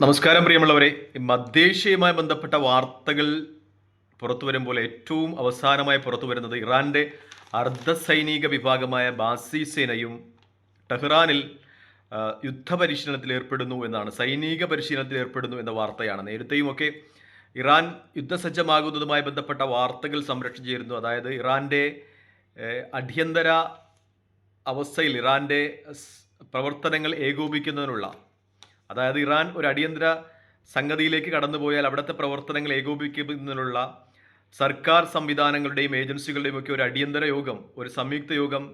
നമസ്കാരം പ്രിയമുള്ളവരെ. മധ്യേഷ്യയുമായി ബന്ധപ്പെട്ട വാർത്തകൾ പുറത്തു വരുമ്പോൾ ഏറ്റവും അവസാനമായി പുറത്തു വരുന്നത് ഇറാന്റെ അർദ്ധസൈനിക വിഭാഗമായ ബാസി സേനയും ടെഹ്റാനിൽ യുദ്ധപരിശീലനത്തിൽ ഏർപ്പെടുന്നു എന്നാണ് സൈനിക പരിശീലനത്തിൽ ഏർപ്പെടുന്നു എന്ന വാർത്തയാണ്. നേരത്തെയുമൊക്കെ ഇറാൻ യുദ്ധസജ്ജമാകുന്നതുമായി ബന്ധപ്പെട്ട വാർത്തകൾ സംരക്ഷിച്ചിരുന്നു. അതായത് ഇറാന്റെ ഏഹ്, അടിയന്തര അവസ്ഥയിൽ ഇറാന്റെ സ് പ്രവർത്തനങ്ങൾ ഏകോപിക്കുന്നതിനുള്ള അതായത് ഇറാൻ ഒരു അടിയന്തര സംഗതിയിലേക്ക് കടന്നുപോയാൽ അവിടുത്തെ പ്രവർത്തനങ്ങൾ ഏകോപിക്കുന്നതിനുള്ള സർക്കാർ സംവിധാനങ്ങളുടെയും ഏജൻസികളുടെയും ഒക്കെ ഒരു അടിയന്തര യോഗം ഒരു സംയുക്ത യോഗം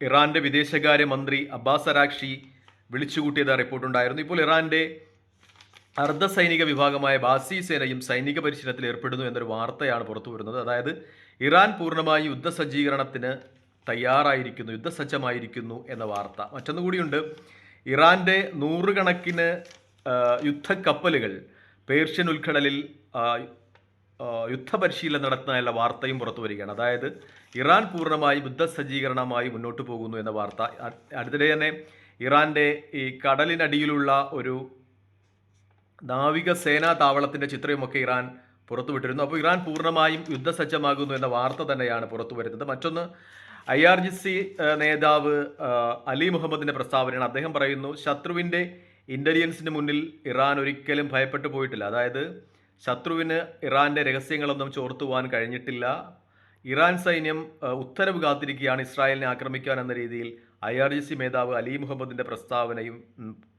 ഇറാന്റെ വിദേശകാര്യ മന്ത്രി അബ്ബാസ് അരാക്ഷി വിളിച്ചുകൂട്ടിയത് റിപ്പോർട്ടുണ്ടായിരുന്നു ഇപ്പോൾ ഇറാന്റെ അർദ്ധസൈനിക വിഭാഗമായ ബാസി സേനയും സൈനിക പരിശീലനത്തിൽ ഏർപ്പെടുന്നു എന്നൊരു വാർത്തയാണ് പുറത്തു വരുന്നത്. അതായത് ഇറാൻ പൂർണമായി യുദ്ധസജ്ജീകരണത്തിന് തയ്യാറായിരിക്കുന്നു യുദ്ധസജ്ജമായിരിക്കുന്നു എന്ന വാർത്ത. മറ്റൊന്നുകൂടിയുണ്ട് ഇറാന്റെ നൂറുകണക്കിന് യുദ്ധക്കപ്പലുകൾ പേർഷ്യൻ ഉൾക്കടലിൽ യുദ്ധപരിശീലനം നടത്തുന്നതിനുള്ള വാർത്തയും പുറത്തു വരികയാണ്. അതായത് ഇറാൻ പൂർണമായും യുദ്ധസജ്ജീകരണമായി മുന്നോട്ട് പോകുന്നു എന്ന വാർത്ത. അടുത്തിടെ തന്നെ ഇറാന്റെ ഈ കടലിനടിയിലുള്ള ഒരു നാവിക സേനാ താവളത്തിന്റെ ചിത്രമൊക്കെ ഇറാൻ പുറത്തുവിട്ടിരുന്നു. അപ്പോൾ ഇറാൻ പൂർണമായും യുദ്ധസജ്ജമാകുന്നു എന്ന വാർത്ത തന്നെയാണ് പുറത്തു വരുന്നത് മറ്റൊന്ന് ഐ ആർ ജി സി നേതാവ് അലി മുഹമ്മദിന്റെ പ്രസ്താവനയാണ്. അദ്ദേഹം പറയുന്നു ശത്രുവിന്റെ ഇന്റലിജൻസിന് മുന്നിൽ ഇറാൻ ഒരിക്കലും ഭയപ്പെട്ടു പോയിട്ടില്ല. അതായത് ശത്രുവിന് ഇറാന്റെ രഹസ്യങ്ങളൊന്നും ചോർത്തുവാൻ കഴിഞ്ഞിട്ടില്ല. ഇറാൻ സൈന്യം ഉത്തരവ് കാത്തിരിക്കുകയാണ് ഇസ്രായേലിനെ ആക്രമിക്കാൻ എന്ന രീതിയിൽ ഐ ആർ ജി സി മേധാവ് അലി മുഹമ്മദിന്റെ പ്രസ്താവനയും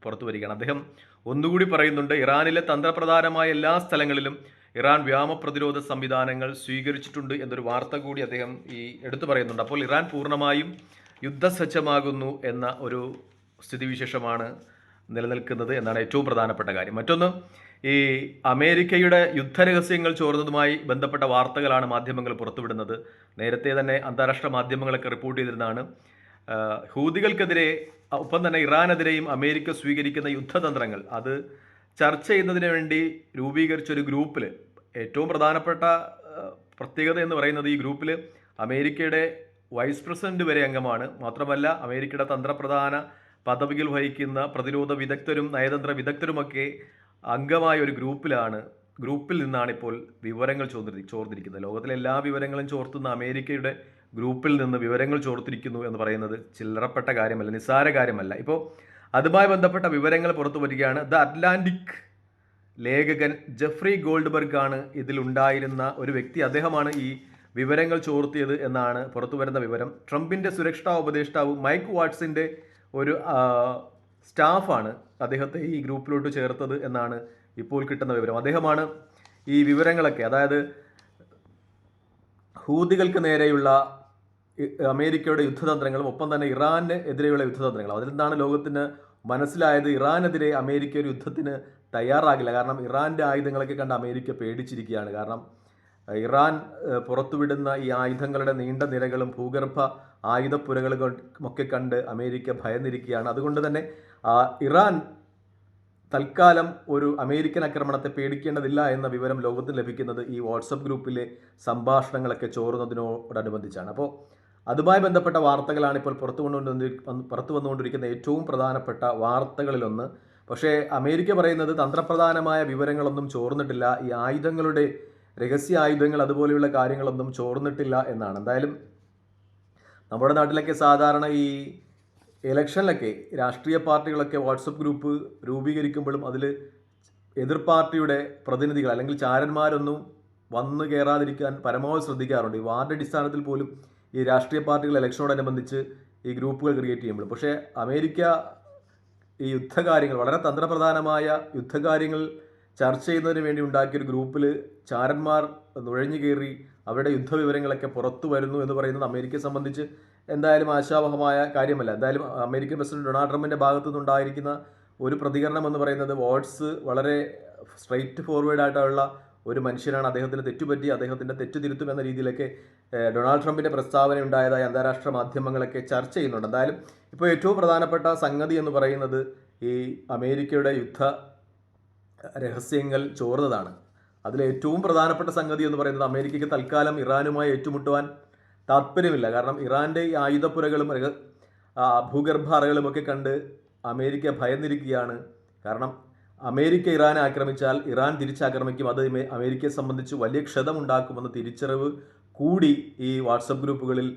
പുറത്തു വരികയാണ്. അദ്ദേഹം ഒന്നുകൂടി പറയുന്നുണ്ട് ഇറാനിലെ തന്ത്രപ്രധാനമായ എല്ലാ സ്ഥലങ്ങളിലും ഇറാൻ വ്യോമ പ്രതിരോധ സംവിധാനങ്ങൾ സ്വീകരിച്ചിട്ടുണ്ട് എന്നൊരു വാർത്ത കൂടി അദ്ദേഹം ഈ എടുത്തു പറയുന്നുണ്ട്. അപ്പോൾ ഇറാൻ പൂർണമായും യുദ്ധസജ്ജമാകുന്നു എന്ന ഒരു സ്ഥിതിവിശേഷമാണ് നിലനിൽക്കുന്നത് എന്നാണ് ഏറ്റവും പ്രധാനപ്പെട്ട കാര്യം. മറ്റൊന്ന് ഈ അമേരിക്കയുടെ യുദ്ധരഹസ്യങ്ങൾ ചോർന്നതുമായി ബന്ധപ്പെട്ട വാർത്തകളാണ് മാധ്യമങ്ങൾ പുറത്തുവിടുന്നത്. നേരത്തെ തന്നെ അന്താരാഷ്ട്ര മാധ്യമങ്ങളൊക്കെ റിപ്പോർട്ട് ചെയ്തിരുന്നതാണ്. ഹൂതികൾക്കെതിരെ ഒപ്പം തന്നെ ഇറാനെതിരെയും അമേരിക്ക സ്വീകരിക്കുന്ന യുദ്ധതന്ത്രങ്ങൾ അത് ചർച്ച ചെയ്യുന്നതിന് വേണ്ടി രൂപീകരിച്ച ഒരു ഗ്രൂപ്പിൽ ഏറ്റവും പ്രധാനപ്പെട്ട പ്രത്യേകത എന്ന് പറയുന്നത് ഈ ഗ്രൂപ്പിൽ അമേരിക്കയുടെ വൈസ് പ്രസിഡന്റ് വരെ അംഗമാണ്. മാത്രമല്ല അമേരിക്കയുടെ തന്ത്രപ്രധാന പദവികൾ വഹിക്കുന്ന പ്രതിരോധ വിദഗ്ധരും നയതന്ത്ര വിദഗ്ധരുമൊക്കെ അംഗമായ ഒരു ഗ്രൂപ്പിലാണ് ഗ്രൂപ്പിൽ നിന്നാണ് ഇപ്പോൾ വിവരങ്ങൾ ചോർന്നി ചോർന്നിരിക്കുന്നത്. ലോകത്തിലെ എല്ലാ വിവരങ്ങളും ചോർത്തുന്ന അമേരിക്കയുടെ ഗ്രൂപ്പിൽ നിന്ന് വിവരങ്ങൾ ചോർത്തിരിക്കുന്നു എന്ന് പറയുന്നത് ചില്ലറപ്പെട്ട കാര്യമല്ല നിസ്സാര കാര്യമല്ല. ഇപ്പോൾ അതുമായി ബന്ധപ്പെട്ട വിവരങ്ങൾ പുറത്തു വരികയാണ്. ദ അറ്റ്ലാന്റിക് ലേഖകൻ ജെഫ്രി ഗോൾഡ്ബർഗ് ആണ് ഇതിലുണ്ടായിരുന്ന ഒരു വ്യക്തി. അദ്ദേഹമാണ് ഈ വിവരങ്ങൾ ചോർത്തിയത് എന്നാണ് പുറത്തു വരുന്ന വിവരം. ട്രംപിന്റെ സുരക്ഷാ ഉപദേഷ്ടാവ് മൈക്ക് വാട്സിന്റെ ഒരു സ്റ്റാഫാണ് അദ്ദേഹത്തെ ഈ ഗ്രൂപ്പിലോട്ട് ചേർത്തത് എന്നാണ് ഇപ്പോൾ കിട്ടുന്ന വിവരം. അദ്ദേഹമാണ് ഈ വിവരങ്ങളൊക്കെ അതായത് ഹൂതികൾക്ക് നേരെയുള്ള അമേരിക്കയുടെ യുദ്ധതന്ത്രങ്ങളും ഒപ്പം തന്നെ ഇറാന് എതിരെയുള്ള യുദ്ധതന്ത്രങ്ങളും. അതിൽ നിന്നാണ് ലോകത്തിന് മനസ്സിലായത്? ഇറാനെതിരെ അമേരിക്ക ഒരു യുദ്ധത്തിന് തയ്യാറാകില്ല. കാരണം ഇറാന്റെ ആയുധങ്ങളൊക്കെ കണ്ട് അമേരിക്ക പേടിച്ചിരിക്കുകയാണ്. കാരണം ഇറാൻ പുറത്തുവിടുന്ന ഈ ആയുധങ്ങളുടെ നീണ്ട നിരകളും ഭൂഗർഭ ആയുധപ്പുരകളും ഒക്കെ കണ്ട് അമേരിക്ക ഭയന്നിരിക്കുകയാണ്. അതുകൊണ്ട് തന്നെ ഇറാൻ തൽക്കാലം ഒരു അമേരിക്കൻ ആക്രമണത്തെ പേടിക്കേണ്ടതില്ല എന്ന വിവരം ലോകത്തിന് ലഭിക്കുന്നത് ഈ വാട്സപ്പ് ഗ്രൂപ്പിലെ സംഭാഷണങ്ങളൊക്കെ ചോറുന്നതിനോടനുബന്ധിച്ചാണ്. അപ്പോൾ അതുമായി ബന്ധപ്പെട്ട വാർത്തകളാണ് ഇപ്പോൾ പുറത്തു കൊണ്ടുവന്നി പുറത്തു വന്നുകൊണ്ടിരിക്കുന്ന ഏറ്റവും പ്രധാനപ്പെട്ട വാർത്തകളിലൊന്ന്. പക്ഷേ അമേരിക്ക പറയുന്നത് തന്ത്രപ്രധാനമായ വിവരങ്ങളൊന്നും ചോർന്നിട്ടില്ല. ഈ ആയുധങ്ങളുടെ രഹസ്യ ആയുധങ്ങൾ അതുപോലെയുള്ള കാര്യങ്ങളൊന്നും ചോർന്നിട്ടില്ല എന്നാണ്. എന്തായാലും നമ്മുടെ നാട്ടിലൊക്കെ സാധാരണ ഈ ഇലക്ഷനിലൊക്കെ രാഷ്ട്രീയ പാർട്ടികളൊക്കെ വാട്സപ്പ് ഗ്രൂപ്പ് രൂപീകരിക്കുമ്പോഴും അതിൽ എതിർ പാർട്ടിയുടെ പ്രതിനിധികൾ അല്ലെങ്കിൽ ചാരന്മാരൊന്നും വന്നു കയറാതിരിക്കാൻ പരമാവധി ശ്രദ്ധിക്കാറുണ്ട്. ഈ വാർഡ് അടിസ്ഥാനത്തിൽ പോലും ഈ രാഷ്ട്രീയ പാർട്ടികൾ ഇലക്ഷനോടനുബന്ധിച്ച് ഈ ഗ്രൂപ്പുകൾ ക്രിയേറ്റ് ചെയ്യുമ്പോൾ. പക്ഷേ അമേരിക്ക ഈ യുദ്ധകാര്യങ്ങൾ വളരെ തന്ത്രപ്രധാനമായ യുദ്ധകാര്യങ്ങൾ ചർച്ച ചെയ്യുന്നതിന് വേണ്ടി ഉണ്ടാക്കിയൊരു ഗ്രൂപ്പിൽ ചാരന്മാർ നുഴഞ്ഞു കയറി അവരുടെ യുദ്ധവിവരങ്ങളൊക്കെ പുറത്തു വരുന്നു എന്ന് പറയുന്നത് അമേരിക്കയെ സംബന്ധിച്ച് എന്തായാലും ആശാവഹമായ കാര്യമല്ല. എന്തായാലും അമേരിക്കൻ പ്രസിഡന്റ് ഡൊണാൾഡ് ട്രംപിന്റെ ഭാഗത്തു നിന്നുണ്ടായിരിക്കുന്ന ഒരു പ്രതികരണം എന്ന് പറയുന്നത് വാട്സ് വളരെ സ്ട്രൈറ്റ് ഫോർവേഡ് ആയിട്ടുള്ള ഒരു മനുഷ്യനാണ് അദ്ദേഹത്തിന് തെറ്റുപറ്റി അദ്ദേഹത്തിന്റെ തെറ്റ് തിരുത്തും എന്ന രീതിയിലൊക്കെ ഡൊണാൾഡ് ട്രംപിന്റെ പ്രസ്താവന ഉണ്ടായതായി അന്താരാഷ്ട്ര മാധ്യമങ്ങളൊക്കെ ചർച്ച ചെയ്യുന്നുണ്ട്. എന്തായാലും ഇപ്പോൾ ഏറ്റവും പ്രധാനപ്പെട്ട സംഗതി എന്ന് പറയുന്നത് ഈ അമേരിക്കയുടെ യുദ്ധ രഹസ്യങ്ങൾ ചോർന്നതാണ്. അതിലേറ്റവും പ്രധാനപ്പെട്ട സംഗതി എന്ന് പറയുന്നത് അമേരിക്കയ്ക്ക് തൽക്കാലം ഇറാനുമായി ഏറ്റുമുട്ടുവാൻ താല്പര്യമില്ല കാരണം ഇറാന്റെ ഈ ആയുധപ്പുരകളും ഭൂഗർഭ അറകളുമൊക്കെ കണ്ട് അമേരിക്ക ഭയന്നിരിക്കുകയാണ്. കാരണം അമേരിക്ക ഇറാനെ ആക്രമിച്ചാൽ ഇറാൻ തിരിച്ചാക്രമിക്കും. അത് അമേരിക്കയെ സംബന്ധിച്ച് വലിയ ക്ഷതമുണ്ടാക്കുമെന്ന തിരിച്ചറിവ് കൂടി ഈ വാട്സപ്പ് ഗ്രൂപ്പുകളിൽ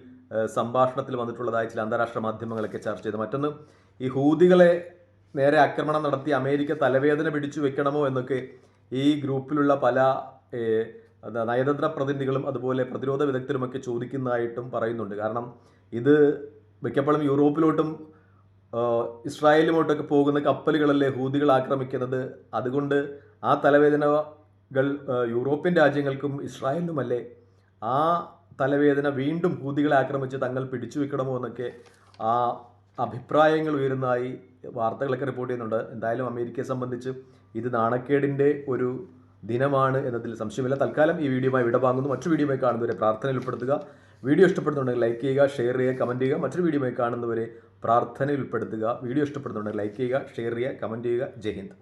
സംഭാഷണത്തിൽ വന്നിട്ടുള്ളതായി ചില അന്താരാഷ്ട്ര മാധ്യമങ്ങളൊക്കെ ചർച്ച ചെയ്തു. മറ്റൊന്ന് ഈ ഹൂതികളെ നേരെ ആക്രമണം നടത്തി അമേരിക്ക തലവേദന പിടിച്ചു വെക്കണമോ എന്നൊക്കെ ഈ ഗ്രൂപ്പിലുള്ള പല നയതന്ത്ര പ്രതിനിധികളും അതുപോലെ പ്രതിരോധ വിദഗ്ധരുമൊക്കെ ചോദിക്കുന്നതായിട്ടും പറയുന്നുണ്ട്. കാരണം ഇത് മിക്കപ്പോഴും യൂറോപ്പിലോട്ടും ഇസ്രായേലുമോട്ടൊക്കെ പോകുന്ന കപ്പലുകളല്ലേ ഹൂതികൾ ആക്രമിക്കുന്നത്? അതുകൊണ്ട് ആ തലവേദനകൾ യൂറോപ്യൻ രാജ്യങ്ങൾക്കും ഇസ്രായേലിനുമല്ലേ ആ തലവേദന വീണ്ടും ഹൂതികളെ ആക്രമിച്ച് തങ്ങൾ പിടിച്ചു വെക്കണമോ എന്നൊക്കെ ആ അഭിപ്രായങ്ങൾ ഉയരുന്നതായി വാർത്തകളൊക്കെ റിപ്പോർട്ട് ചെയ്യുന്നുണ്ട്. എന്തായാലും അമേരിക്കയെ സംബന്ധിച്ച് ഇത് നാണക്കേടിന്റെ ഒരു ദിനമാണ് എന്നതിൽ സംശയമില്ല. തൽക്കാലം ഈ വീഡിയോയുമായി വിടവാങ്ങുന്നു മറ്റു വീഡിയോയുമായി കാണുന്നവരെ പ്രാർത്ഥനയിൽ ഉൾപ്പെടുത്തുക. വീഡിയോ ഇഷ്ടപ്പെടുന്നുണ്ടെങ്കിൽ ലൈക്ക് ചെയ്യുക ഷെയർ ചെയ്യുക കമന്റ് ചെയ്യുക. മറ്റൊരു വീഡിയോയുമായി കാണുന്നവരെ പ്രാർത്ഥനയിൽ ഉൾപ്പെടുത്തുക. വീഡിയോ ഇഷ്ടപ്പെടുന്നുണ്ടെങ്കിൽ ലൈക്ക് ചെയ്യുക ഷെയർ ചെയ്യുക കമന്റ് ചെയ്യുക. ജയ് ഹിന്ദ്.